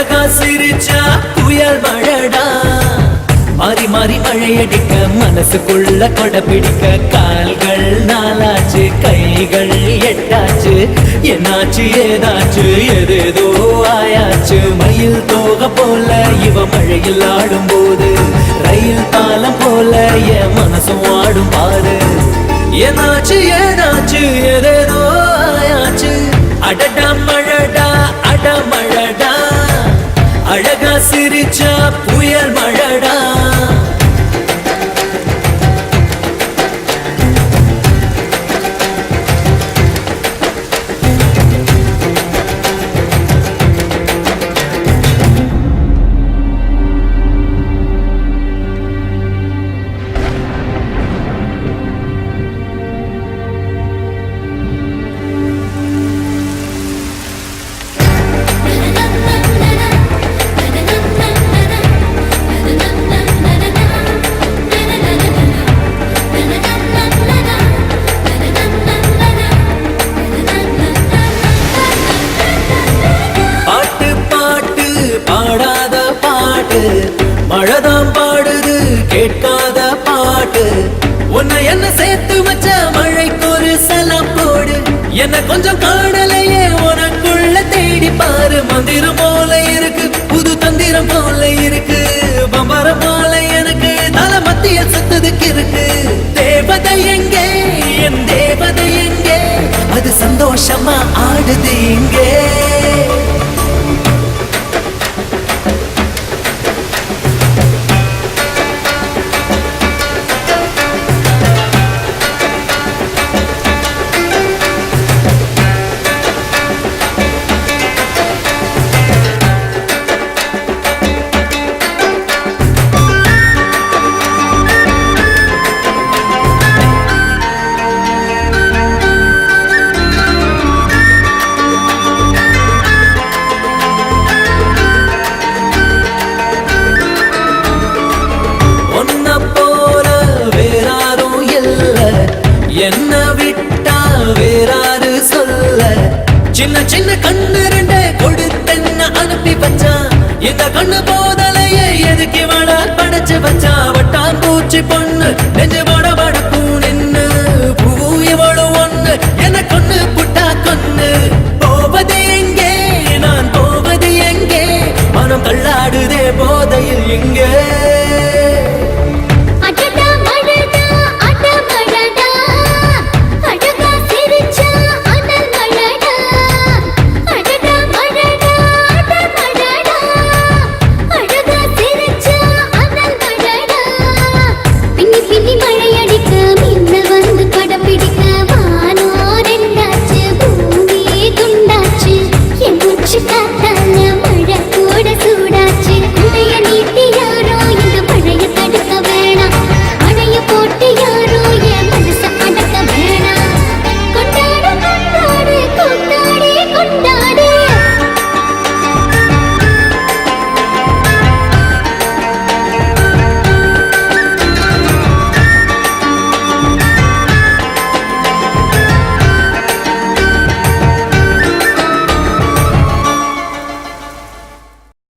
அழகா சிரிச்சா புயல் மழடா? மாறி மாறி மழையடிக்க மனசுக்குள்ள கொடை பிடிக்க கால்கள் நாலாச்சு கைகள் எட்டாச்சு என்னாச்சு ஏதாச்சு எது ஏதோ ஆயாச்சு. மயில் தோக போல இவ மழையில் ஆடும் போது சிரிச்சா புயல் மழை பாடாத பாட்டு மழைதான் பாடுது கேட்காத பாட்டு. உன்னை என்ன சேர்த்து வச்ச மழைக்கு ஒரு சலம் போடு. என்ன கொஞ்சம் காணலையே உனக்குள்ள தேடி பாரு. மந்திரம் போல இருக்கு புது தந்திரம் போல இருக்கு. பம்பரம் போல எனக்கு தலை மத்திய சத்ததுக்கு இருக்கு. தேவதை எங்கே? என் தேவதை எங்கே? அது சந்தோஷமா ஆடுது இங்கே. இந்த கண்ணு போதலையே எதுக்கு வள படைச்சு வச்சா? வட்டான் பூச்சி பொண்ணு நெஞ்சு பட படக்கும் நின்னு பூ இவளு ஒண்ணு. என்ன